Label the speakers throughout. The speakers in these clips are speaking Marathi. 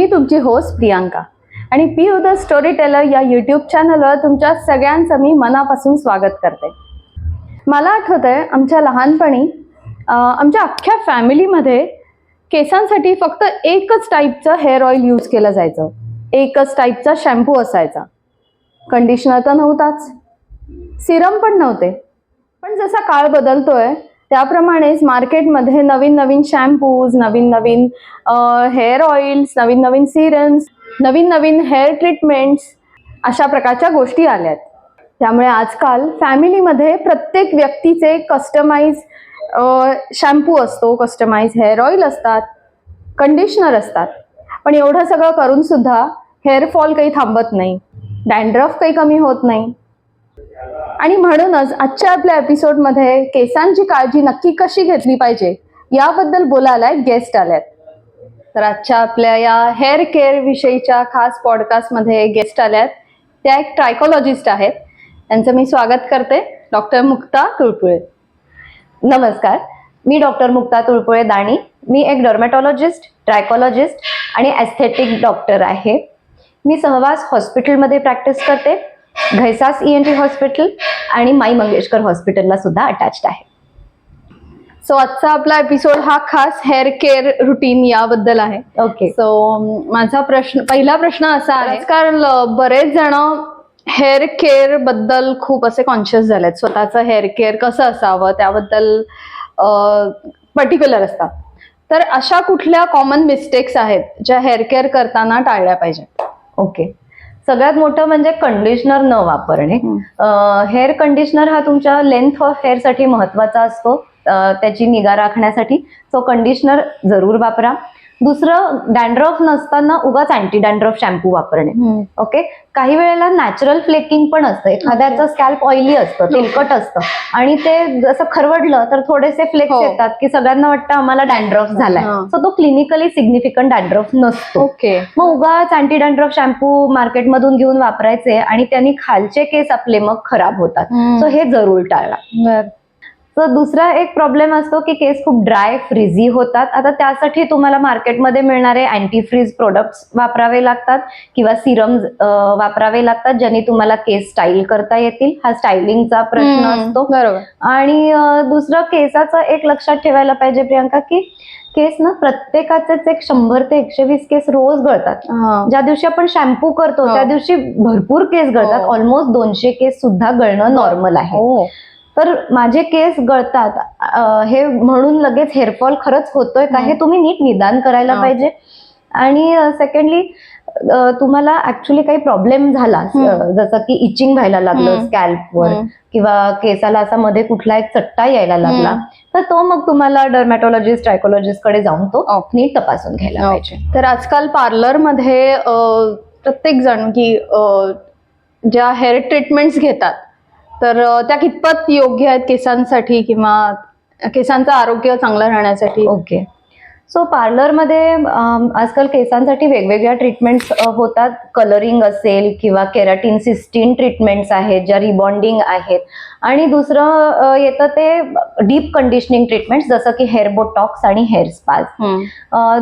Speaker 1: मी तुमची होस्ट प्रियांका. आणि Piu the storyteller या यूट्यूब चॅनलवर तुमच्या सगळ्यांचं मी मनापासून स्वागत करते. मला आठवत आहे आमच्या लहानपणी आमच्या अख्ख्या फॅमिलीमध्ये केसांसाठी फक्त एकच टाईपचं हेअर ऑइल यूज केलं जायचं. एकच टाईपचा शॅम्पू असायचा. कंडिशनर तर नव्हताच. सिरम पण नव्हते. पण जसा काळ बदलतोय त्याप्रमाणेच मार्केटमध्ये नवीन नवीन शॅम्पूज नवीन नवीन हेअर ऑइल्स नवीन नवीन सिरम्स नवीन नवीन हेअर ट्रीटमेंट्स अशा प्रकारच्या गोष्टी आल्यात. त्यामुळे आजकाल फॅमिलीमध्ये प्रत्येक व्यक्तीचे कस्टमाइज शॅम्पू असतो कस्टमाइज हेअर ऑइल असतात कंडिशनर असतात. पण एवढं सगळं करून सुद्धा हेअरफॉल काही थांबत नाही. डँड्रफ काही कमी होत नाही. आणि म्हणूनच आजच्या आपल्या एपिसोडमध्ये केसांची काळजी नक्की कशी घेतली पाहिजे याबद्दल बोलायला गेस्ट आल्यात. तर आजच्या आपल्या या हेअर केअर विषयीच्या खास पॉडकास्टमध्ये गेस्ट आल्यात. त्या एक ट्रायकोलॉजिस्ट आहेत. त्यांचं मी स्वागत करते डॉक्टर मुक्ता तुळपुळे.
Speaker 2: नमस्कार. मी डॉक्टर मुक्ता तुळपुळे दाणी. मी एक डर्मॅटॉलॉजिस्ट ट्रायकोलॉजिस्ट आणि ॲस्थेटिक डॉक्टर आहे. मी सहवास हॉस्पिटलमध्ये प्रॅक्टिस करते. Ghaisas E N T hospital आणि माई मंगेशकर हॉस्पिटलला सुद्धा अटॅच्ड आहे.
Speaker 1: सो आजचा आपला एपिसोड हा खास हेअर केअर रुटीन याबद्दल आहे.
Speaker 2: ओके
Speaker 1: सो माझा प्रश्न पहिला प्रश्न असा आहे अ, बरेच जण हेअर केअरबद्दल खूप असे कॉन्शियस झालेत. स्वतःचं हेअर केअर कसं असावं त्याबद्दल पर्टिक्युलर असतात. तर अशा कुठल्या कॉमन मिस्टेक्स आहेत ज्या हेअर केअर करताना टाळल्या पाहिजेत?
Speaker 2: ओके सगळ्यात मोठं म्हणजे कंडिशनर न वापरणे. हेअर कंडिशनर हा तुमच्या लेंथ ऑफ हेअरसाठी महत्त्वाचा असतो. त्याची निगा राखण्यासाठी. सो कंडिशनर जरूर वापरा. दुसरं डॅन्ड्रफ नसताना उगाच अँटी डॅन्ड्रफ शॅम्पू वापरणे ओके काही वेळेला नॅचरल फ्लेकिंग पण असतं. एखाद्याचं स्कॅल्प ऑइली असतं तेलकट असतं. आणि ते जसं खरवडलं तर थोडेसे फ्लेक्स
Speaker 1: हो.
Speaker 2: येतात की सगळ्यांना वाटतं आम्हाला डॅन्ड्रफ झालाय. सो तो क्लिनिकली सिग्निफिकंट डॅन्ड्रफ नसतो.
Speaker 1: ओके
Speaker 2: मग उगाच अँटी डॅन्ड्रफ शॅम्पू मार्केटमधून घेऊन वापरायचे आणि त्यांनी खालचे केस आपले मग खराब होतात. सो हे जरूर टाळा. तर दुसरा एक प्रॉब्लेम असतो की केस खूप ड्राय फ्रिझी होतात आता त्यासाठी तुम्हाला मार्केटमध्ये मिळणारे अँटी फ्रीज प्रोडक्ट्स वापरावे लागतात किंवा सिरम्स वापरावे लागतात ज्यांनी तुम्हाला केस स्टाईल करता येतील हा स्टायलिंगचा प्रश्न असतो
Speaker 1: बरोबर
Speaker 2: आणि दुसरं केसाचं एक लक्षात ठेवायला पाहिजे प्रियांका की केस ना प्रत्येकाचेच एक शंभर ते एकशे वीस केस रोज गळतात
Speaker 1: हा.
Speaker 2: ज्या दिवशी आपण शॅम्पू करतो
Speaker 1: हो.
Speaker 2: त्या दिवशी भरपूर केस गळतात
Speaker 1: हो.
Speaker 2: ऑलमोस्ट दोनशे केस सुद्धा गळणं नॉर्मल आहे
Speaker 1: हो.
Speaker 2: तर माझे केस गळतात हे म्हणून लगेच हेअरफॉल खरंच होतोय का हे तुम्ही नीट निदान करायला. पाहिजे आणि सेकंडली तुम्हाला ऍक्च्युली काही प्रॉब्लेम झाला जसं की इचिंग व्हायला लागलं. स्कॅल्पवर. किंवा केसाला असा मध्ये कुठला एक चट्टा यायला लागला. तर तो मग तुम्हाला डर्मॅटॉलॉजिस्ट ट्रायकोलॉजिस्टकडे जाऊन तो. नीट तपासून घ्यायला पाहिजे
Speaker 1: तर आजकाल पार्लरमध्ये प्रत्येक जण की ज्या हेअर ट्रीटमेंट्स घेतात तर त्या कितपत योग्य आहेत केसांसाठी किंवा केसांचं आरोग्य चांगलं राहण्यासाठी?
Speaker 2: ओके. सो पार्लरमध्ये आजकाल केसांसाठी वेगवेगळ्या ट्रीटमेंट्स होतात कलरिंग असेल किंवा केराटिन सिस्टीन ट्रीटमेंट्स आहेत ज्या रिबॉन्डिंग आहेत आणि दुसरं येतं ते डीप कंडिशनिंग ट्रीटमेंट्स जसं की हेअर बोटॉक्स आणि हेअर स्पाज.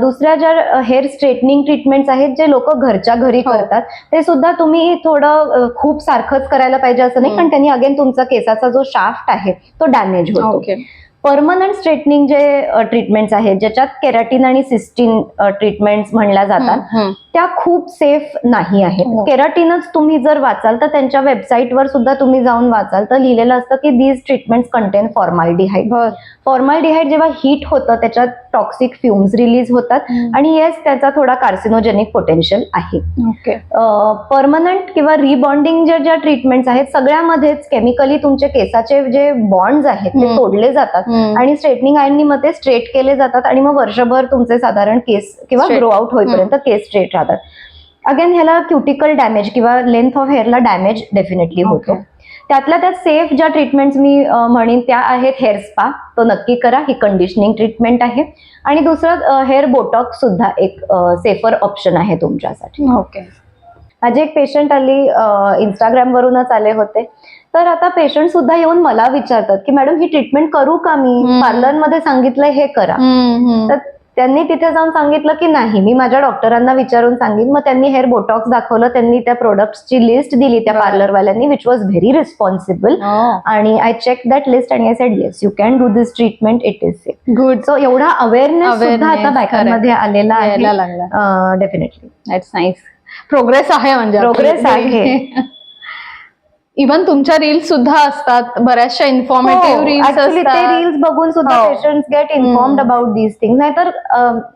Speaker 2: दुसऱ्या ज्या हेअर स्ट्रेटनिंग ट्रीटमेंट्स आहेत जे लोक घरच्या घरी
Speaker 1: हो.
Speaker 2: करतात ते सुद्धा तुम्ही थोडं खूप सारखंच करायला पाहिजे असं नाही. कारण त्यांनी अगेन तुमचा केसाचा जो शाफ्ट आहे तो डॅमेज होतो
Speaker 1: ओके
Speaker 2: परमनंट स्ट्रेटनिंग जे ट्रीटमेंट्स आहेत ज्याच्यात केराटिन आणि सिस्टीन ट्रीटमेंट्स म्हणल्या जातात. त्या खूप सेफ नाही आहेत
Speaker 1: हो.
Speaker 2: केराटिनच तुम्ही जर वाचाल तर त्यांच्या वेबसाईटवर सुद्धा तुम्ही जाऊन वाचाल तर लिहिलेलं असतं की these treatments contain formaldehyde formaldehyde जेव्हा हीट होतं त्याच्यात टॉक्सिक फ्युम्स रिलीज होतात आणि येस त्याचा थोडा कार्सिनोजेनिक पोटेन्शियल आहे
Speaker 1: ओके
Speaker 2: परमनंट किंवा रिबॉन्डिंग ज्या ज्या ट्रीटमेंट्स आहेत सगळ्यामध्येच केमिकली तुमचे केसाचे जे बॉन्ड्स आहेत ते. तोडले जातात. आणि स्ट्रेटनिंग आयननी मध्ये स्ट्रेट केले जातात आणि मग वर्षभर तुमचे साधारण केस किंवा. ग्रो आउट होईपर्यंत केस स्ट्रेट राहतात. अगेन ह्याला क्युटिकल डॅमेज किंवा लेंथ ऑफ हेअरला डॅमेज डेफिनेटली होतो. त्यातल्या त्यात सेफ ज्या ट्रीटमेंट्स मी म्हणेन त्या आहेत हेअर स्पा तो नक्की करा. ही कंडिशनिंग ट्रीटमेंट आहे. आणि दुसरं हेअर बोटॉक्स सुद्धा एक सेफर ऑप्शन आहे तुमच्यासाठी.
Speaker 1: ओके
Speaker 2: माझी एक पेशंट आली इंस्टाग्राम वरूनच आले होते. तर आता पेशंट सुद्धा येऊन मला विचारतात की मॅडम ही ट्रीटमेंट करू का मी?
Speaker 1: हम्म.
Speaker 2: पार्लरमध्ये सांगितलंय हे करा. तर त्यांनी तिथे जाऊन सांगितलं की नाही मी माझ्या डॉक्टरांना विचारून सांगेन. मग त्यांनी हेअर बोटॉक्स दाखवलं त्यांनी त्या प्रोडक्ट्सची लिस्ट दिली त्या. पार्लरवाल्यांनी विच वॉज व्हेरी रिस्पॉन्सिबल आणि आय चेक दॅट लिस्ट आणि I said yes you can do this treatment it is safe
Speaker 1: good
Speaker 2: so एवढा अवेअरनेस सुद्धा आता बायकांमध्ये आलेला आहे.
Speaker 1: लागला.
Speaker 2: डेफिनेटली
Speaker 1: दॅट्स नाईस प्रोग्रेस आहे म्हणजे
Speaker 2: Progress आहे.
Speaker 1: इव्हन तुमच्या रील्स सुद्धा असतात बऱ्याचशा इन्फॉर्मेटिव्ह रील्स
Speaker 2: ऍक्च्युली ते
Speaker 1: असतात.
Speaker 2: रील्स बघून सुद्धा
Speaker 1: हो.
Speaker 2: Patient get informed
Speaker 1: hmm.
Speaker 2: About these thing नाहीतर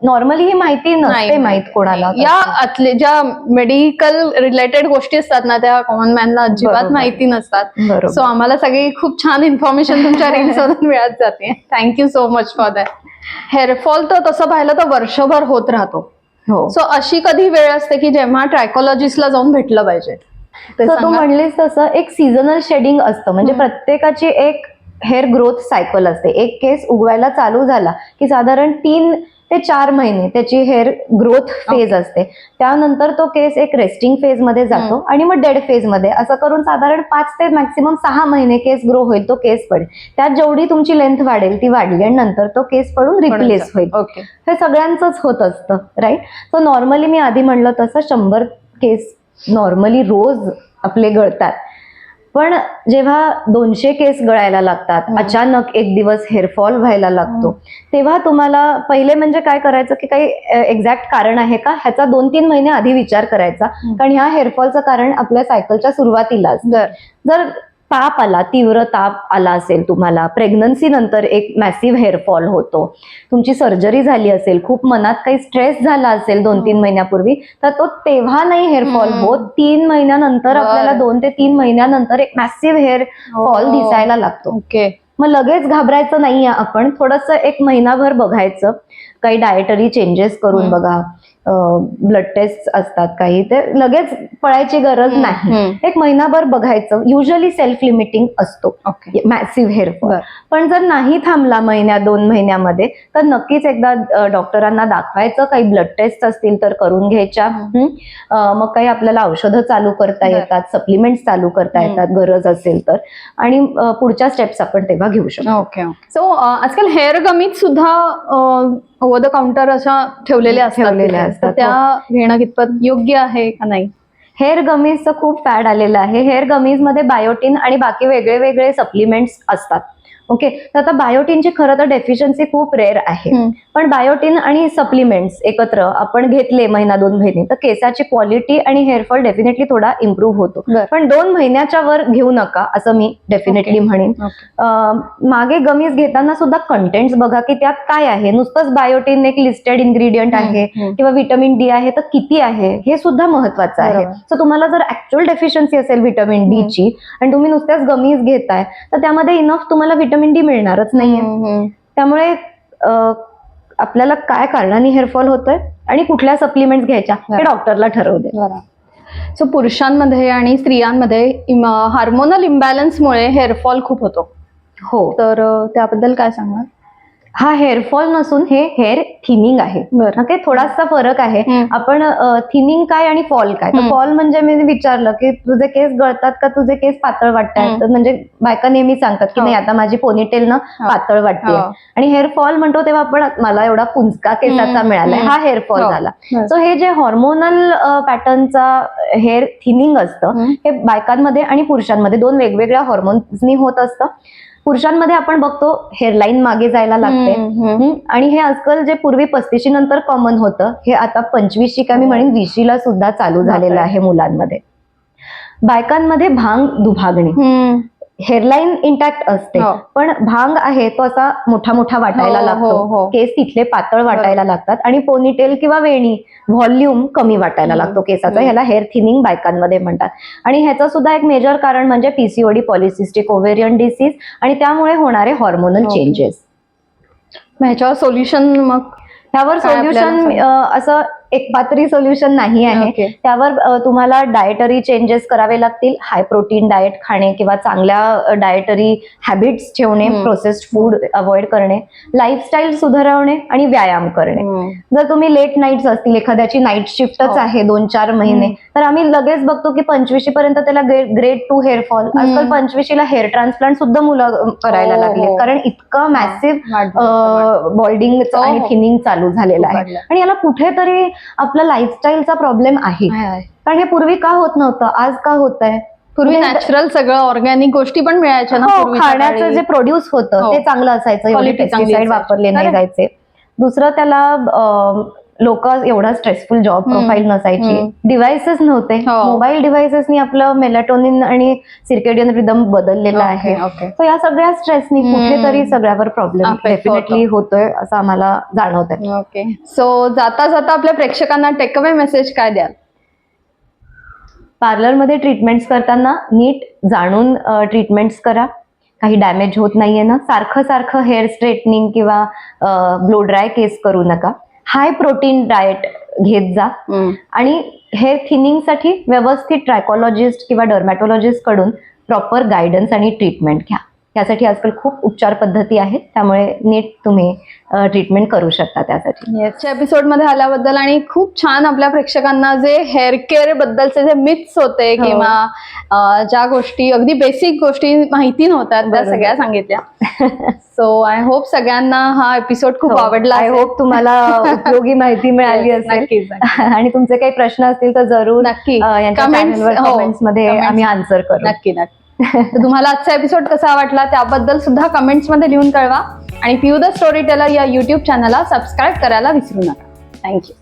Speaker 2: नॉर्मली ही माहिती नसते माहीत. कोणाला
Speaker 1: या आतले ज्या मेडिकल रिलेटेड गोष्टी असतात ना त्या कॉमन मॅनला अजिबात
Speaker 2: बरोबर.
Speaker 1: माहिती नसतात.
Speaker 2: बरोबर.
Speaker 1: सो आम्हाला सगळी खूप छान इन्फॉर्मेशन तुमच्या रील्स मधून मिळत जाते. Thank you so much for that hairfall तर तसं पाहिलं तर वर्षभर होत राहतो.
Speaker 2: हो.
Speaker 1: सो अशी कधी वेळ असते की जेव्हा ट्रायकोलॉजिस्टला जाऊन भेटलं पाहिजे? ते
Speaker 2: तर तू
Speaker 1: सांगा.
Speaker 2: म्हणलीस तसं एक सीझनल शेडिंग असतं. म्हणजे. प्रत्येकाची एक हेअर ग्रोथ सायकल असते. एक केस उगवायला चालू झाला की साधारण तीन ते चार महिने त्याची हेअर ग्रोथ फेज असते. त्यानंतर तो केस एक रेस्टिंग फेजमध्ये जातो आणि मग डेड फेजमध्ये. असं करून साधारण पाच ते मॅक्सिमम सहा महिने केस ग्रो होईल तो केस पडेल. त्यात जेवढी तुमची लेंथ वाढेल ती वाढली आणि नंतर तो केस पडून रिप्लेस होईल. हे सगळ्यांचंच होत असतं राईट सो नॉर्मली मी आधी म्हणलं तसं शंभर केस नॉर्मली रोज आपले गळतात. पण जेव्हा दोनशे केस गळायला लागतात. अचानक एक दिवस हेअरफॉल व्हायला लागतो तेव्हा तुम्हाला पहिले म्हणजे काय करायचं की काही एक्झॅक्ट कारण आहे का? ह्याचा दोन तीन महिने आधी विचार करायचा. कारण ह्या हेअरफॉलचं कारण आपल्या सायकलच्या सुरुवातीलाच. जर ताप आला तीव्र ताप आला असेल तुम्हाला प्रेग्नन्सी नंतर एक मॅसिव्ह हेअरफॉल होतो तुमची सर्जरी झाली असेल खूप मनात काही स्ट्रेस झाला असेल दोन तीन
Speaker 1: हम्म.
Speaker 2: महिन्यापूर्वी तर तो तेव्हा नाही हेअरफॉल. होत तीन महिन्यानंतर. आपल्याला दोन ते तीन महिन्यानंतर एक मॅसिव्ह हेअर फॉल
Speaker 1: हो.
Speaker 2: दिसायला लागतो
Speaker 1: ओके
Speaker 2: मग लगेच घाबरायचं नाहीये आपण थोडस एक महिनाभर बघायचं काही डायटरी चेंजेस करून. बघा ब्लड टेस्ट असतात काही ते लगेच पळायची गरज नाही. एक महिनाभर बघायचं. युजली सेल्फ लिमिटिंग असतो
Speaker 1: ओके
Speaker 2: मॅसिव्ह हेअरफॉल. पण जर नाही थांबला महिन्या दोन महिन्यामध्ये तर नक्कीच एकदा डॉक्टरांना दाखवायचं. काही ब्लड टेस्ट असतील तर करून घ्यायच्या. मग काही आपल्याला औषधं चालू करता. येतात सप्लिमेंट्स चालू करता. येतात गरज असेल तर. आणि पुढच्या स्टेप्स आपण तेव्हा घेऊ शकतो.
Speaker 1: ओके सो आजकाल हेअर गमीत सुद्धा ओव्हर द काउंटर अशा ठेवलेल्या असतात.
Speaker 2: ठेवलेल्या
Speaker 1: तिथे. तर
Speaker 2: असतात,
Speaker 1: त्या घेणं कितपत योग्य आहे का नाही?
Speaker 2: हेअर गमीजचं खूप फॅड आलेलं आहे. हेअर गमीजमध्ये बायोटिन आणि बाकी वेगळे वेगळे सप्लिमेंट्स असतात. ओके तर आता बायोटिनची खरं तर डेफिशियन्सी खूप रेअर आहे. पण बायोटिन आणि सप्लिमेंट्स एकत्र आपण घेतले महिना दोन महिने तर केसाची क्वालिटी आणि हेअरफॉल डेफिनेटली थोडा इम्प्रूव्ह होतो. पण दोन महिन्याच्या वर घेऊ नका असं मी डेफिनेटली. म्हणेन. मागे गमीज घेताना सुद्धा कंटेंट्स बघा की त्यात काय आहे. नुसतंच बायोटिन एक लिस्टेड इन्ग्रेडियंट आहे किंवा व्हिटॅमिन डी आहे तर किती आहे? हे सुद्धा महत्वाचं आहे. सो तुम्हाला जर ऍक्च्युअल डेफिशियन्सी असेल व्हिटॅमिन डी ची आणि तुम्ही नुसत्याच गमीज घेताय तर त्यामध्ये इनफ तुम्हाला व्हिटॅमिन डी मिळणारच नाहीये. त्यामुळे आपल्याला काय कारणाने हेअरफॉल होतोय आणि कुठल्या सप्लिमेंट्स घ्यायच्या हे. डॉक्टरला ठरवू दे
Speaker 1: सो पुरुषांमध्ये आणि स्त्रियांमध्ये हार्मोनल इम्बॅलन्समुळे हेअरफॉल खूप होतो.
Speaker 2: हो.
Speaker 1: तर त्याबद्दल काय सांगणार?
Speaker 2: हा हेअरफॉल नसून हे हेअर थिनिंग आहे ओके थोडासा फरक आहे. आपण थिनिंग काय आणि फॉल काय. फॉल म्हणजे मी विचारलं की तुझे केस गळतात का तुझे केस पातळ वाटतात म्हणजे बायका नेहमी सांगतात की
Speaker 1: हो.
Speaker 2: नाही आता माझी पोनीटेल ना
Speaker 1: हो.
Speaker 2: पातळ वाटते
Speaker 1: हो.
Speaker 2: आणि हेअर फॉल म्हणतो तेव्हा आपण मला एवढा पुंचका केसाचा. मिळाला. हा हेअर फॉल. झाला. सो हे जे हॉर्मोनल पॅटर्नचा हेअर थिनिंग असतं. हे बायकांमध्ये आणि पुरुषांमध्ये दोन वेगवेगळ्या हॉर्मोन्सनी होत असतं पुरुषांमध्ये आपण बघतो हेअरलाईन मागे जायला लागते. आणि हे आजकाल जे पूर्वी पस्तीशी नंतर कॉमन होतं हे आता पंचवीसशी का मी म्हणेन वीशीला सुद्धा चालू झालेलं. आहे मुलांमध्ये बायकांमध्ये भांग दुभागणी. हेअरलाईन इंटॅक्ट असते
Speaker 1: हो.
Speaker 2: पण भांग आहे तो असा मोठा मोठा वाटायला
Speaker 1: हो, हो,
Speaker 2: लागतो
Speaker 1: हो.
Speaker 2: केस तिथले पातळ वाटायला लागतात आणि पोनीटेल किंवा वेणी व्हॉल्यूम कमी वाटायला
Speaker 1: हम्म.
Speaker 2: लागतो केसाचा
Speaker 1: हम्म.
Speaker 2: ह्याला हेअर थिनिंग बायकांमध्ये म्हणतात आणि ह्याचं सुद्धा एक मेजर कारण म्हणजे पीसीओडी पॉलिसिस्टिक ओव्हेरियन डिसीज आणि त्यामुळे होणारे हॉर्मोनल. चेंजेस
Speaker 1: मग ह्याच्यावर सोल्युशन मग
Speaker 2: ह्यावर
Speaker 1: काय आपल्याला
Speaker 2: सोल्युशन? असं एकपात्री सोल्युशन नाही आहे. त्यावर तुम्हाला डायटरी चेंजेस करावे लागतील हाय प्रोटीन डाएट खाणे किंवा चांगल्या डायटरी हॅबिट्स ठेवणे. प्रोसेस्ड फूड अवॉइड करणे लाईफस्टाईल सुधारवणे आणि व्यायाम करणे. जर तुम्ही लेट नाईट्स असतील एखाद्याची नाईट शिफ्टच
Speaker 1: हो.
Speaker 2: आहे दोन चार महिने. तर आम्ही लगेच बघतो की पंचवीशी पर्यंत त्याला ग्रेड टू हेअर फॉल आजकाल पंचवीशीला हेअर ट्रान्सप्लांट सुद्धा मुलं करायला
Speaker 1: हो,
Speaker 2: लागले
Speaker 1: हो.
Speaker 2: कारण इतकं मॅसिव्ह. बॉल्डिंग आणि. थिनिंग चालू झालेलं आहे. आणि याला कुठेतरी आपला लाईफस्टाईलचा प्रॉब्लेम आहे. कारण हे पूर्वी का होत नव्हतं आज का होत आहे
Speaker 1: पूर्वी
Speaker 2: म्हणजे-
Speaker 1: नॅचरल सगळं ऑर्गॅनिक गोष्टी पण मिळायच्या ना
Speaker 2: हो, खाण्याचं. जे प्रोड्यूस होतं
Speaker 1: हो.
Speaker 2: ते चांगलं असायचं. वापरले नाही. जायचे दुसरं त्याला लोक एवढा स्ट्रेसफुल जॉब. प्रोफाईल नसायची
Speaker 1: हम्म.
Speaker 2: डिव्हाइसेस नव्हते
Speaker 1: हो.
Speaker 2: मोबाईल डिव्हाइसेसनी आपलं मेलाटोनिन आणि सिर्केडियन रिदम बदललेलं आहे. तर या सगळ्या स्ट्रेसनी. कुठेतरी सगळ्यावर प्रॉब्लेम डेफिनेटली होतोय असं आम्हाला जाणवत आहे
Speaker 1: ओके सो जाता जाता आपल्या प्रेक्षकांना टेकअवे मेसेज काय द्याल
Speaker 2: पार्लरमध्ये ट्रीटमेंट्स करताना नीट जाणून ट्रीटमेंट्स करा काही डॅमेज होत नाहीये ना सारखं सारखं हेअर स्ट्रेटनिंग किंवा ब्लो ड्राय केस करू नका हाय प्रोटीन डाएट घेत जा. आणि हेअर थिनिंगसाठी व्यवस्थित ट्रायकॉलॉजिस्ट किंवा डर्मॅटॉलॉजिस्टकडून प्रॉपर गायडन्स आणि ट्रीटमेंट घ्या. यासाठी आजकाल खूप उपचार पद्धती आहेत त्यामुळे नीट तुम्ही ट्रीटमेंट करू शकता त्यासाठी
Speaker 1: एपिसोडमध्ये आल्याबद्दल आणि खूप छान आपल्या प्रेक्षकांना जे हेअर केअर बद्दलचे जे मिथ्स होते
Speaker 2: हो.
Speaker 1: किंवा ज्या गोष्टी अगदी बेसिक गोष्टी माहिती नव्हत्या त्या. सगळ्या सांगितल्या सो आय होप सगळ्यांना हा एपिसोड खूप आवडला
Speaker 2: आय. होप तुम्हाला उपयोगी माहिती मिळाली असेल. आणि तुमचे काही प्रश्न असतील तर जरूर
Speaker 1: नक्की.
Speaker 2: वर
Speaker 1: हो.
Speaker 2: मध्ये. आम्ही आन्सर करू
Speaker 1: नक्की नक्की तर तुम्हाला आजचा एपिसोड कसा वाटला त्याबद्दल सुद्धा कमेंट्समध्ये लिहून कळवा. आणि पिऊ द स्टोरी टेलर या युट्यूब चॅनलला सबस्क्राईब करायला विसरू नका. थँक्यू